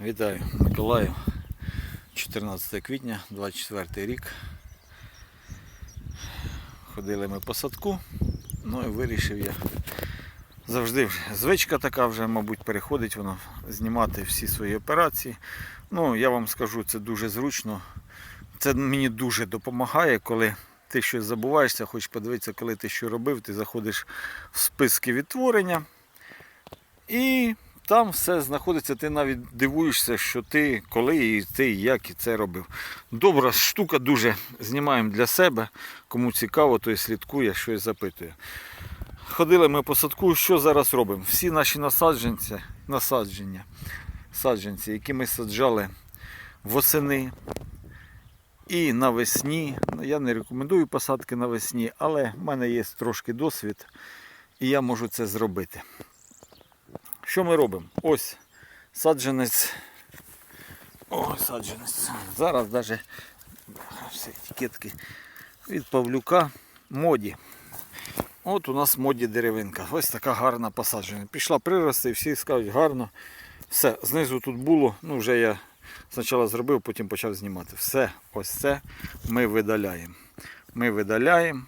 Вітаю, Миколаїв. 14 квітня, 24 рік. Ходили ми по садку, ну і вирішив я. Завжди звичка така вже, мабуть, переходить воно знімати всі свої операції. Ну, я вам скажу, це дуже зручно. Це мені дуже допомагає, коли ти щось забуваєшся, хочеш подивитися, коли ти що робив, ти заходиш в списки відтворення. І там все знаходиться, ти навіть дивуєшся, що ти коли і ти як і це робив. Добра штука дуже знімаємо для себе. Кому цікаво, той слідкує, щось запитує. Ходили ми по садку, що зараз робимо? Всі наші насадженці, насадження, саджанці, які ми саджали восени і навесні. Я не рекомендую посадки навесні, але в мене є трошки досвід, і я можу це зробити. Що ми робимо? Ось саджанець. О, саджанець. Зараз навіть всі етикетки від Павлюка моді. От у нас моді деревинка. Ось така гарна посаджена. Пішла прирости, всі скажуть гарно. Все, знизу тут було, ну вже я спочатку зробив, потім почав знімати. Все, ось це ми видаляємо. Ми видаляємо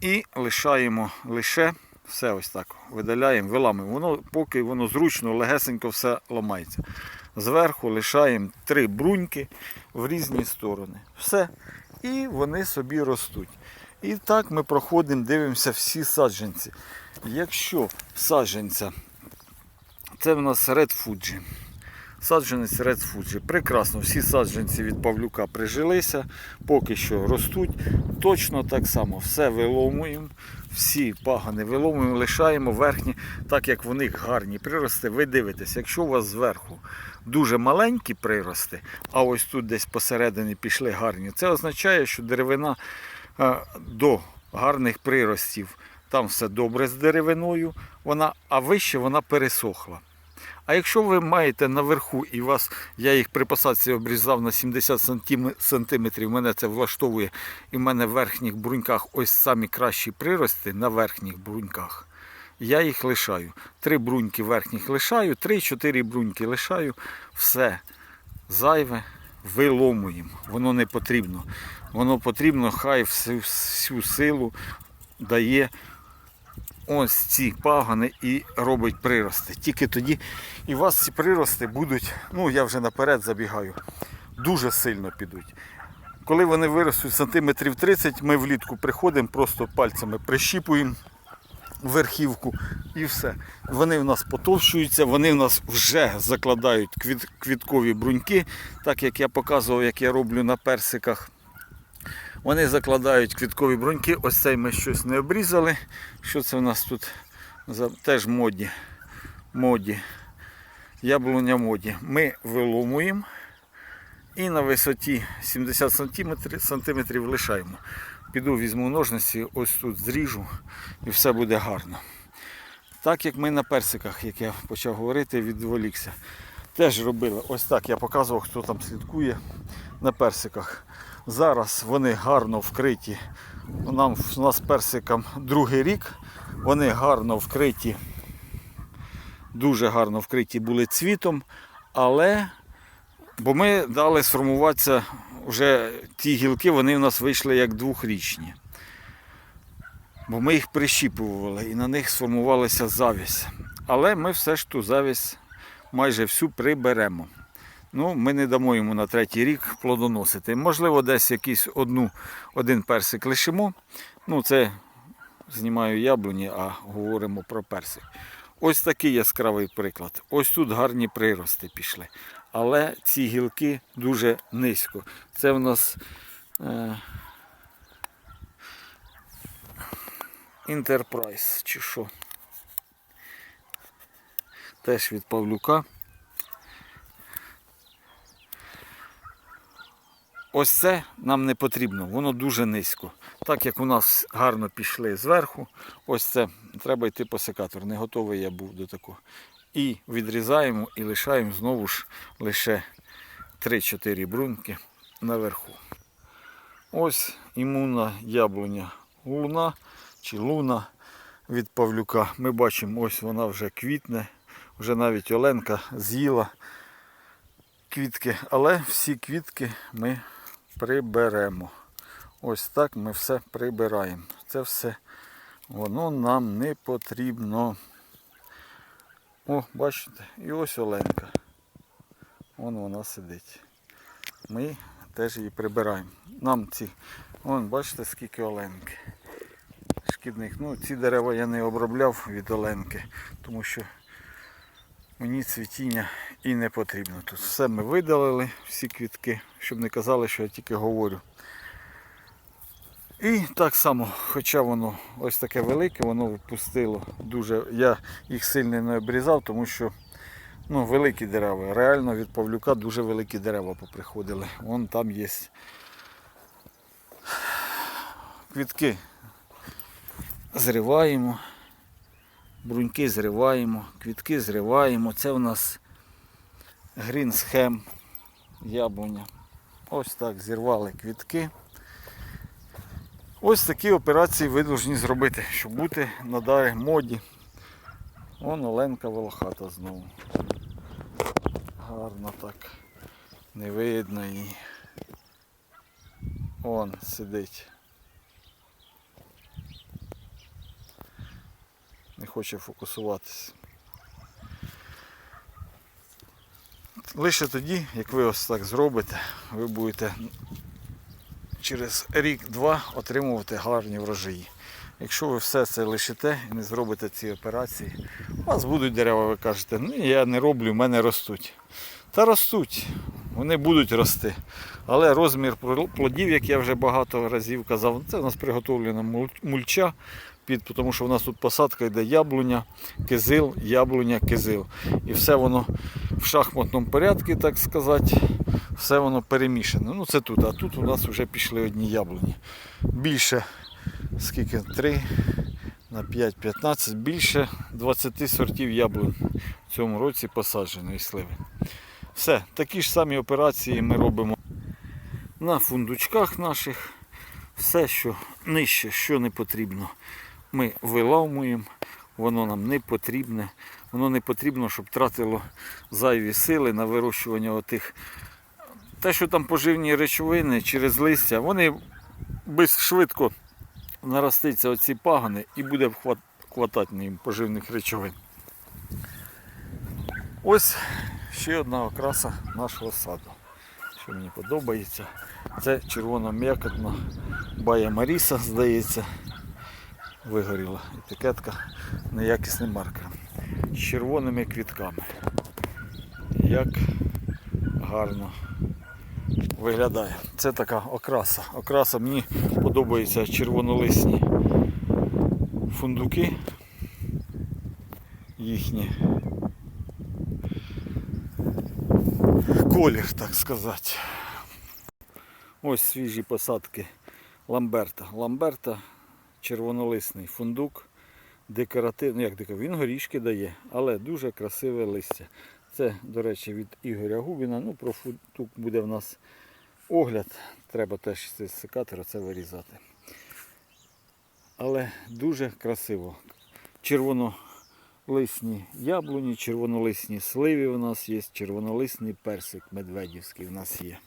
і лишаємо лише все ось так. Видаляємо, виламуємо. Воно, поки воно зручно, легесенько все ламається. Зверху лишаємо три бруньки в різні сторони. Все. І вони собі ростуть. І так ми проходимо, дивимося всі саджанці. Якщо саджанця, це в нас Red Fuji. Саджанець Red Fuji. Прекрасно, всі саджанці від Павлюка прижилися, поки що ростуть. Точно так само все виломуємо, всі пагани виломуємо, лишаємо верхні, так як в гарні прирости. Ви дивитесь, якщо у вас зверху дуже маленькі прирости, а ось тут десь посередині пішли гарні, це означає, що деревина е, до гарних приростів. Там все добре з деревиною, вона, а вище вона пересохла. А якщо ви маєте наверху і вас, я їх при посадці обрізав на 70 сантим- сантиметрів, мене це влаштовує, і в мене в верхніх бруньках ось самі кращі прирости на верхніх бруньках. Я їх лишаю. Три бруньки верхніх лишаю, три-чотири бруньки лишаю, все зайве виломуємо. Воно не потрібно. Воно потрібно, хай всю, всю силу дає ось ці пагани і робить прирости. Тільки тоді і у вас ці прирости будуть, ну я вже наперед забігаю, дуже сильно підуть. Коли вони виростуть сантиметрів 30, ми влітку приходимо, просто пальцями прищіпуємо верхівку і все. Вони в нас потовщуються, вони в нас вже закладають квіт, квіткові бруньки, так як я показував, як я роблю на персиках. Вони закладають квіткові бруньки. Ось цей ми щось не обрізали. Що це у нас тут? Теж моді. моді. Яблуня моді. Ми виломуємо і на висоті 70 сантиметрів, сантиметрів лишаємо. Піду візьму ножниці, ось тут зріжу і все буде гарно. Так як ми на персиках, як я почав говорити, відволікся. Теж робили. Ось так я показував, хто там слідкує на персиках. Зараз вони гарно вкриті. Нам, у нас персикам другий рік. Вони гарно вкриті, дуже гарно вкриті були цвітом, але бо ми дали сформуватися вже ті гілки, вони у нас вийшли як двохрічні. Бо ми їх прищіпували і на них сформувалася завість. Але ми все ж ту завість майже всю приберемо. Ну, ми не дамо йому на третій рік плодоносити. Можливо, десь якийсь одну, один персик лишимо. Ну, це знімаю яблуні, а говоримо про персик. Ось такий яскравий приклад. Ось тут гарні прирости пішли. Але ці гілки дуже низько. Це в нас е, Enterprise чи що. Теж від Павлюка. Ось це нам не потрібно, воно дуже низько. Так як у нас гарно пішли зверху, ось це треба йти по секатор. Не готовий я був до такого. І відрізаємо і лишаємо знову ж лише 3-4 бруньки наверху. Ось імунна яблуня луна чи луна від Павлюка. Ми бачимо, ось вона вже квітне, вже навіть Оленка з'їла. квітки, але всі квітки ми приберемо. Ось так ми все прибираємо. Це все воно нам не потрібно. О, бачите, і ось Оленка. Вон вона сидить. Ми теж її прибираємо. Нам ці, вон, бачите, скільки Оленки. Шкідних. Ну, ці дерева я не обробляв від Оленки, тому що мені цвітіння і не потрібно. Тут все ми видалили, всі квітки, щоб не казали, що я тільки говорю. І так само, хоча воно ось таке велике, воно випустило дуже. Я їх сильно не обрізав, тому що ну, великі дерева. Реально від Павлюка дуже великі дерева поприходили. Вон там є квітки. Зриваємо, бруньки зриваємо, квітки зриваємо. Це у нас грін схем яблуня. Ось так зірвали квітки. Ось такі операції ви повинні зробити, щоб бути на дарі моді. Вон Оленка волохата знову. Гарно так. Не видно її. Он сидить. Хоче фокусуватись. Лише тоді, як ви ось так зробите, ви будете через рік-два отримувати гарні врожаї. Якщо ви все це лишите і не зробите ці операції, у вас будуть дерева, ви кажете, ну я не роблю, в мене ростуть. Та ростуть, вони будуть рости. Але розмір плодів, як я вже багато разів казав, це у нас приготовлена мульча, під, тому що у нас тут посадка йде яблуня, кизил, яблуня, кизил. І все воно в шахматному порядку, так сказати, все воно перемішане. Ну це тут, а тут у нас вже пішли одні яблуні. Більше, скільки? 3 на 5-15, більше 20 сортів яблунь в цьому році посадженої сливи. Все, такі ж самі операції ми робимо на фундучках наших. Все, що нижче, що не потрібно, ми виламуємо. Воно нам не потрібне. Воно не потрібно, щоб тратило зайві сили на вирощування отих. Те, що там поживні речовини через листя, вони швидко нароститься оці пагани і буде хватати їм поживних речовин. Ось ще одна окраса нашого саду, що мені подобається. Це червона м'якотна Бая Маріса, здається, вигоріла. Етикетка неякісним маркером. З червоними квітками. Як гарно виглядає. Це така окраса. Окраса мені подобаються червонолисні фундуки їхні. Колір, так сказати. Ось свіжі посадки Ламберта. Ламберта червонолисний фундук. Декоративний, ну як декоративний, він горішки дає, але дуже красиве листя. Це, до речі, від Ігоря Губіна. Ну, про фундук буде в нас огляд. Треба теж з секатора це вирізати. Але дуже красиво. Червонолисні яблуні, червонолисні сливі у нас є, червонолисний персик медведівський у нас є.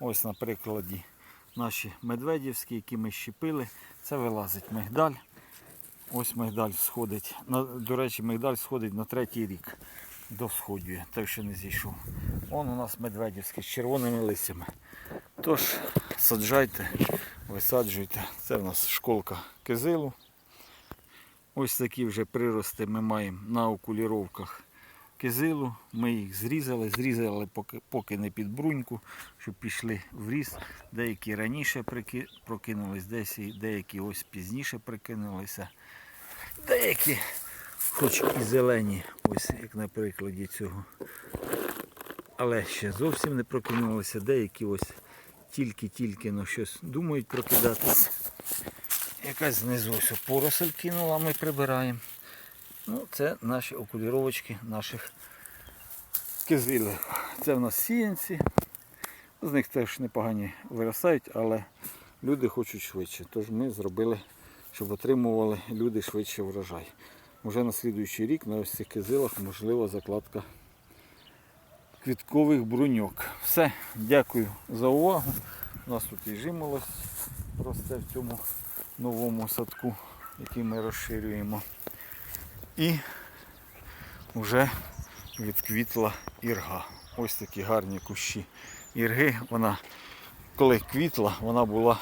Ось на прикладі наші медведівські, які ми щепили. Це вилазить мигдаль. Ось мигдаль сходить. До речі, мигдаль сходить на третій рік. Довсходює, той, що не зійшов. Вон у нас медведівський з червоними листями. Тож саджайте, висаджуйте. Це в нас школка кизилу. Ось такі вже прирости ми маємо на окуліровках кизилу. Ми їх зрізали, зрізали поки, поки не під бруньку, щоб пішли в ріст. Деякі раніше прокинулись, десь деякі ось пізніше прикинулися. Деякі, хоч і зелені, ось як на прикладі цього. Але ще зовсім не прокинулися, деякі ось тільки-тільки ну, щось думають прокидатися. Якась знизу ось поросль кинула, ми прибираємо. Ну, це наші окуліровочки наших кизилів. Це в нас сіянці. З них теж непогані виростають, але люди хочуть швидше. Тож ми зробили, щоб отримували люди швидше врожай. Уже на слідуючий рік на ось цих кизилах можлива закладка квіткових бруньок. Все, дякую за увагу. У нас тут і жимолость росте в цьому новому садку, який ми розширюємо. І вже відквітла ірга. Ось такі гарні кущі ірги. Вона, коли квітла, вона була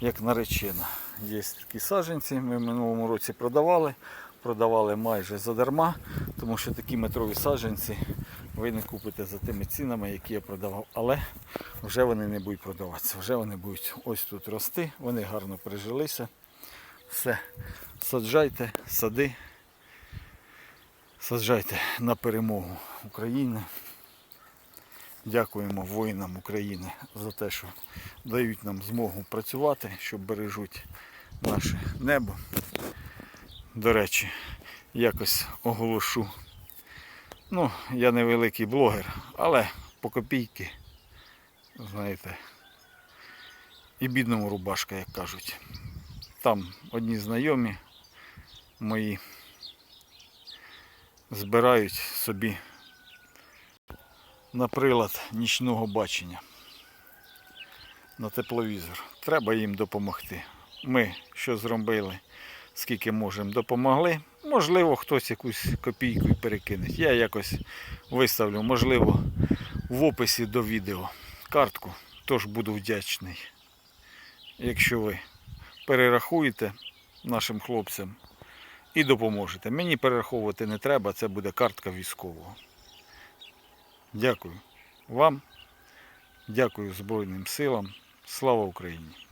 як наречена. Є такі саджанці, ми в минулому році продавали. Продавали майже задарма, тому що такі метрові саджанці ви не купите за тими цінами, які я продавав. Але вже вони не будуть продаватися. Вже вони будуть ось тут рости, вони гарно прижилися. Все, саджайте, сади, саджайте на перемогу України. Дякуємо воїнам України за те, що дають нам змогу працювати, що бережуть наше небо. До речі, якось оголошу. Ну, я не великий блогер, але по копійки, знаєте, і бідному рубашка, як кажуть. Там одні знайомі мої збирають собі на прилад нічного бачення на тепловізор. Треба їм допомогти. Ми що зробили, скільки можемо, допомогли. Можливо, хтось якусь копійку перекине. Я якось виставлю, можливо, в описі до відео картку. Тож буду вдячний, якщо ви перерахуєте нашим хлопцям і допоможете. Мені перераховувати не треба, це буде картка військового. Дякую вам, дякую Збройним силам. Слава Україні!